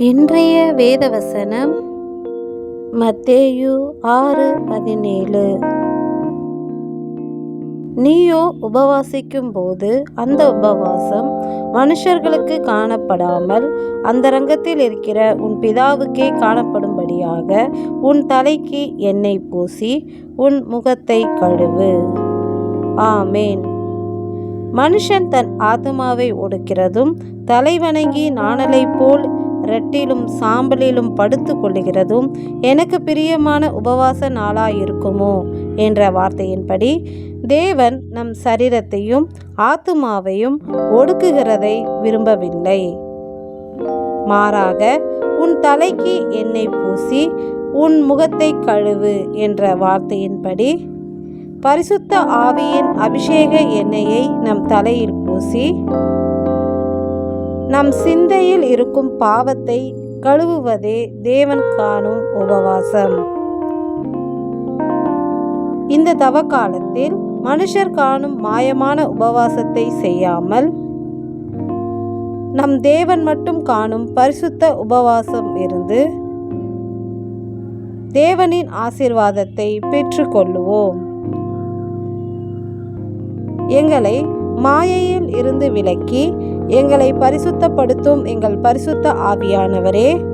இன்றைய வேதவசனம் மத்தேயு ஆறு பதினேழு. நீயோ உபவாசிக்கும் போது அந்த உபவாசம் மனுஷர்களுக்கு காணப்படாமல் அந்த ரங்கத்தில் இருக்கிற உன் பிதாவுக்கே காணப்படும்படியாக உன் தலைக்கு எண்ணெய் பூசி உன் முகத்தை கழுவு. ஆமேன். மனுஷன் தன் ஆத்மாவை ஒடுக்கிறதும் தலைவணங்கி நாணலை போல் ரெட்டிலும் சாம்பலிலும் படுத்து கொள்ளுகிறதும் எனக்கு பிரியமான உபவாச நாளாயிருக்குமோ? என்ற வார்த்தையின்படி தேவன் நம் சரீரத்தையும் ஆத்துமாவையும் ஒடுக்குகிறதை விரும்பவில்லை. மாறாக உன் தலைக்கு எண்ணெய் பூசி உன் முகத்தை கழுவு என்ற வார்த்தையின்படி பரிசுத்த ஆவியின் அபிஷேக எண்ணெயை நம் தலையில் பூசி நம் சிந்தையில் இருக்கும் பாவத்தை கழுவுவதே தேவன் காணும் உபவாசம். இந்த தவ காலத்தில் மனுஷர் காணும் மாயமான உபவாசத்தை செய்யாமல் நம் தேவன் மட்டும் காணும் பரிசுத்த உபவாசம் இருந்து தேவனின் ஆசிர்வாதத்தை பெற்றுக்கொள்ளுவோம் எங்களை மாயையில் இருந்து விலக்கி எங்களை பரிசுத்தப்படுத்தும் எங்கள் பரிசுத்த ஆவியானவரே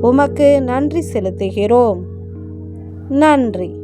உமக்கு நன்றி செலுத்துகிறோம். நன்றி.